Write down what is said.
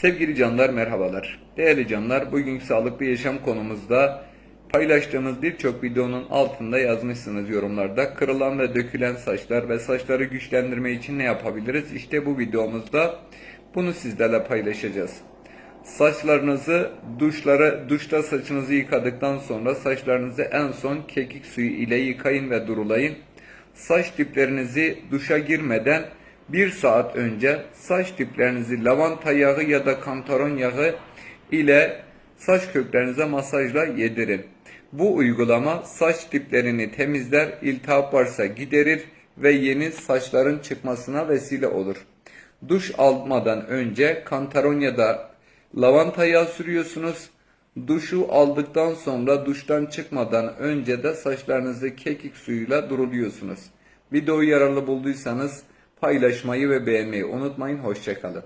Sevgili canlar merhabalar. Değerli canlar bugünkü sağlıklı yaşam konumuzda paylaştığımız birçok videonun altında yazmışsınız yorumlarda. Kırılan ve dökülen saçlar ve saçları güçlendirme için ne yapabiliriz? İşte bu videomuzda bunu sizlerle paylaşacağız. Saçlarınızı duşlara, duşta saçınızı yıkadıktan sonra saçlarınızı en son kekik suyu ile yıkayın ve durulayın. Saç diplerinizi duşa girmeden bir saat önce saç diplerinizi lavanta yağı ya da kantaron yağı ile saç köklerinize masajla yedirin. Bu uygulama saç diplerini temizler, iltihap varsa giderir ve yeni saçların çıkmasına vesile olur. Duş almadan önce kantaron ya da lavanta yağı sürüyorsunuz. Duşu aldıktan sonra duştan çıkmadan önce de saçlarınızı kekik suyuyla duruluyorsunuz. Videoyu yararlı bulduysanız paylaşmayı ve beğenmeyi unutmayın. Hoşçakalın.